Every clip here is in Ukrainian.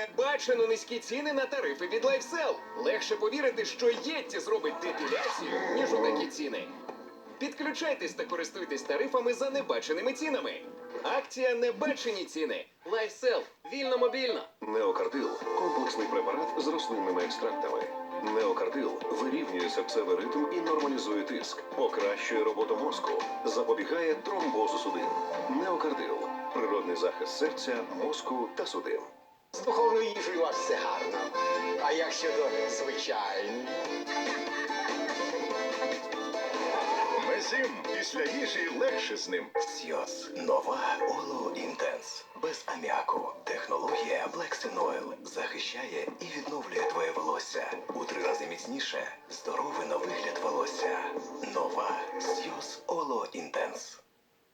Небачено низькі ціни на тарифи від LifeSell. Легше повірити, що Єтті зробить депіляцію, ніж у такі ціни. Підключайтесь та користуйтесь тарифами за небаченими цінами. Акція Небачені ціни. LifeSell. Вільно мобільно. Неокардил комплексний препарат з рослинними екстрактами. Неокардил вирівнює серцевий ритм і нормалізує тиск, покращує роботу мозку, запобігає тромбозу судин. Неокардил природний захист серця, мозку та судин. З духовною їжею у вас все гарно. А як щодо звичайної? Мезим після їжі легше з ним. Сйоз. Нова Оло Інтенс. Без аміаку. Технологія Black Oil захищає і відновлює твоє волосся. У три рази міцніше. Здоровий на вигляд волосся. Нова Сйоз Оло Інтенс.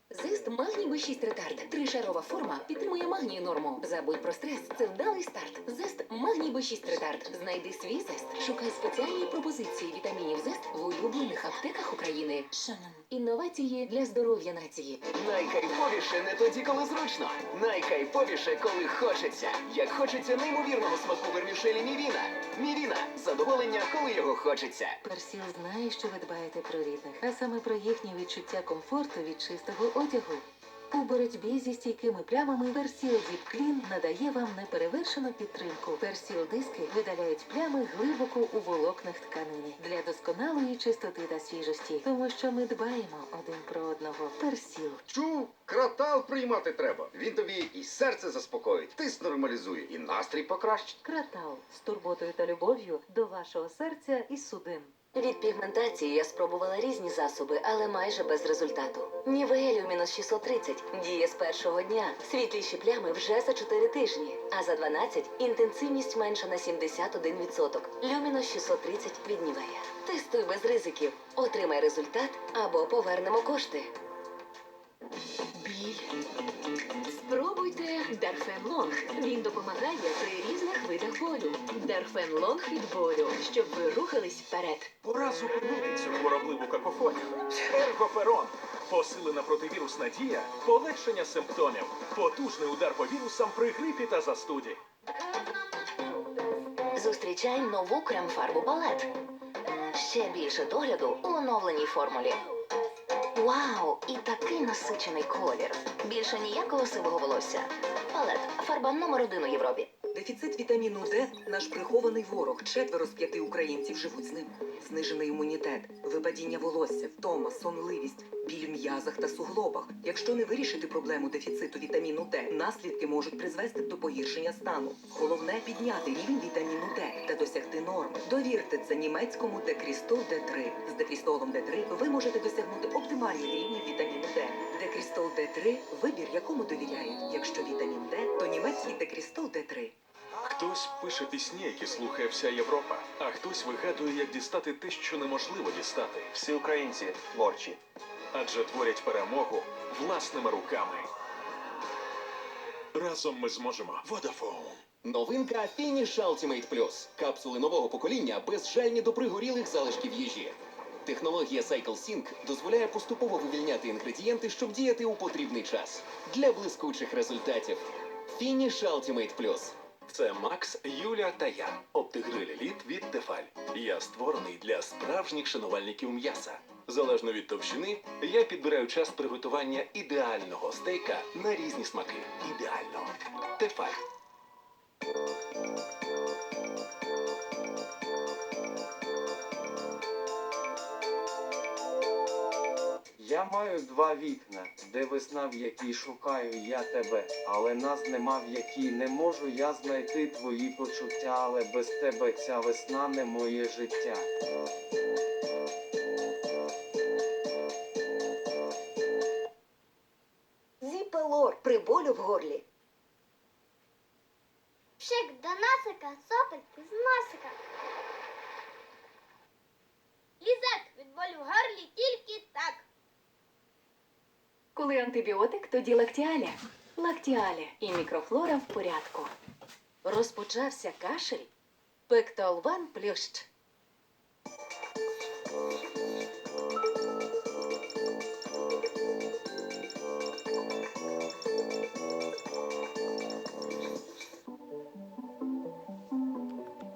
Зест магній B6 ретард. Тришарова форма підтримує магнію норму. Забудь про стрес. Це вдалий старт. Зест магній B6 ретард. Знайди свій зест. Шукай спеціальні пропозиції вітамінів зест в улюблених аптеках України. Інновації для здоров'я нації. Найкайфовіше не тоді, коли зручно. Найкайфовіше, коли хочеться. Як хочеться неймовірного смаку вермішелі Мівіна. Мівіна задоволення, коли його хочеться. Персіл знає, що ви дбаєте про рідних, а саме про їхнє відчуття комфорту від чистого одягу. У боротьбі зі стійкими плямами Персіл Clean надає вам неперевершену підтримку. Персіл диски видаляють плями глибоко у волокнах тканини для досконалої чистоти та свіжості, тому що ми дбаємо один про одного. Персіл. Чув, кратал приймати треба. Він тобі і серце заспокоїть, тиск нормалізує, і настрій покращить. Кратал з турботою та любов'ю до вашого серця і судин. Від пігментації я спробувала різні засоби, але майже без результату. Нівея Люмінус 630 діє з першого дня. Світліші плями вже за 4 тижні, а за 12 інтенсивність менша на 71%. Люмінус 630 від Нівея. Тестуй без ризиків. Отримай результат або повернемо кошти. Біль. Спробуйте Дарфен Лонг. Він допомагає при різних видах болю. Дарфен Лонг від болю, щоб ви рухались вперед. Пора зупинити цю хворобливу какофонію. Ергоферон. Посилена противірусна дія, полегшення симптомів, потужний удар по вірусам при грипі та застуді. Зустрічай нову крем-фарбу палет. Ще більше догляду у оновленій формулі. Вау! І такий насичений колір. Більше ніякого сивого волосся. Палет фарба номер один у Європі. Дефіцит вітаміну Д – наш прихований ворог. Четверо з п'яти українців живуть з ним. Знижений імунітет, випадіння волосся, втома, сонливість, біль м'язах та суглобах. Якщо не вирішити проблему дефіциту вітаміну Д, наслідки можуть призвести до погіршення стану. Головне підняти рівень вітаміну Д та досягти норми. Довірте це німецькому Декрістол Д3. З Декрістолом Д3 ви можете досягнути оптимальних рівнів вітаміну Д. Декрістол Д3 – вибір, якому довіряють. Якщо вітамін Д, то німецький Декрістол Д3. Хтось пише пісні, які слухає вся Європа, а хтось вигадує, як дістати те, що неможливо дістати. Всі українці творчі. Адже творять перемогу власними руками. Разом ми зможемо. Водафон. Новинка Finish Ultimate Plus. Капсули нового покоління безжальні до пригорілих залишків їжі. Технологія Cycle Sync дозволяє поступово вивільняти інгредієнти, щоб діяти у потрібний час. Для блискучих результатів. Finish Ultimate Plus. Це Макс, Юля та я. Оптигриль еліт від Тефаль. Я створений для справжніх шанувальників м'яса. Залежно від товщини, я підбираю час приготування ідеального стейка на різні смаки. Ідеально. Тефаль. Я маю два вікна, де весна, в якій шукаю я тебе, але нас нема в якій не можу я знайти твої почуття, але без тебе ця весна не моє життя. Зіпелор при болю в горлі. Пшик до насика, сопель з носика. Коли антибіотик, тоді лактіаля. Лактіаля і мікрофлора в порядку. Розпочався кашель, пектолван плющ.